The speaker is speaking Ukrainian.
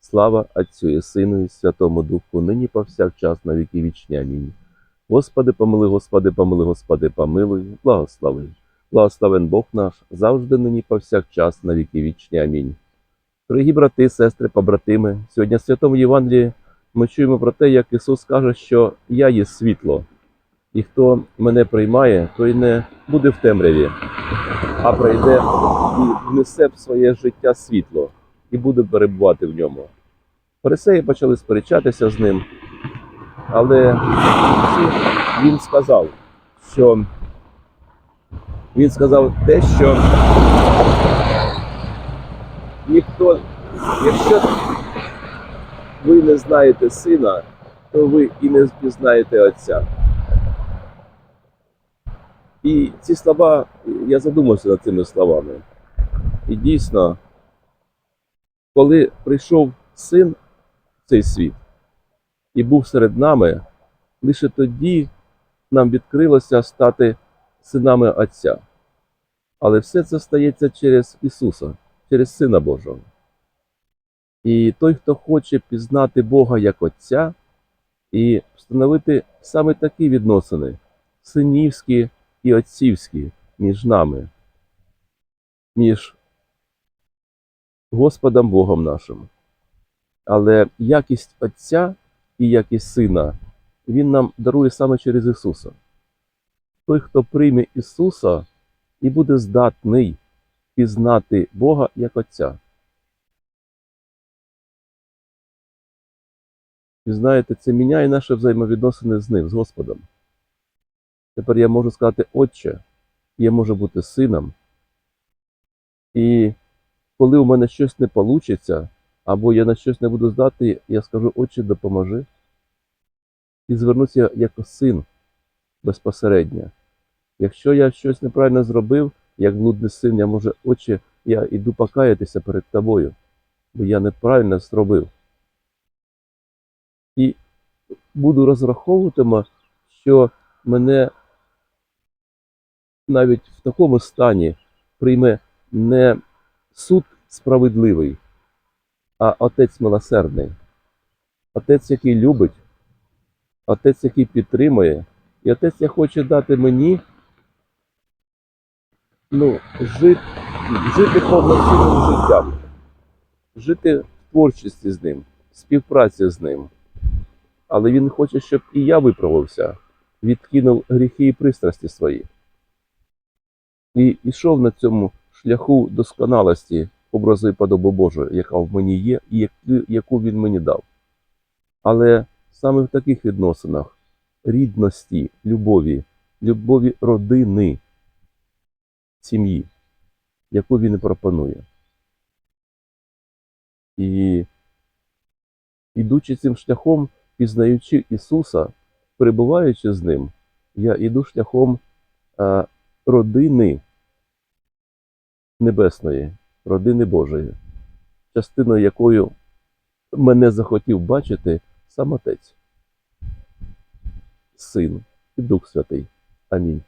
Слава Отцю і Сину і Святому Духу, нині повсякчас на віки вічні. Амінь. Господи, помили, Господи, помили, Господи, помилуй, благослови. Благословен Бог наш, завжди нині повсякчас на віки вічні. Амінь. Дорогі брати, сестри, побратими, сьогодні в Святому Євангелії ми чуємо про те, як Ісус каже, що я є світло, і хто мене приймає, той не буде в темряві, а прийде і внесе в своє життя світло і буде перебувати в ньому. Фарисеї почали сперечатися з ним, але він сказав, що він сказав те, що ніхто, якщо ви не знаєте сина, то ви і не впізнаєте отця. І ці слова, я задумався над цими словами. І дійсно, коли прийшов син в цей світ і був серед нами, лише тоді нам відкрилося стати синами Отця. Але все це стається через Ісуса, через Сина Божого. І той, хто хоче пізнати Бога як Отця і встановити саме такі відносини синівські і отцівські між нами, між Господом Богом нашим. Але якість Отця і якість Сина Він нам дарує саме через Ісуса. Той, хто прийме Ісуса і буде здатний пізнати Бога як Отця. І знаєте, це міняє наші взаємовідносини з Ним, з Господом. Тепер я можу сказати Отче, я можу бути сином. І коли у мене щось не вийде, або я на щось не буду здатний, я скажу, Отче, допоможи. І звернуся як син безпосередньо. Якщо я щось неправильно зробив, як блудний син, я можу, Отче, я йду покаятися перед тобою, бо я неправильно зробив. І буду розраховуватиме, що мене навіть в такому стані прийме не суд справедливий, а отець милосердний, отець, який любить, отець, який підтримує, і отець, який хоче дати мені ну, жити, жити повноцінним життям, жити в творчості з ним, співпраці з ним. Але він хоче, щоб і я виправився, відкинув гріхи і пристрасті свої. І йшов на цьому шляху досконалості образу і подобу Божої, яка в мені є, і яку- він мені дав. Але саме в таких відносинах рідності, любові, любові родини, сім'ї, яку він пропонує. І ідучи цим шляхом, пізнаючи Ісуса, перебуваючи з ним, я іду шляхом а, родини небесної, родини Божої, частиною якою мене захотів бачити сам Отець, Син і Дух Святий. Амінь.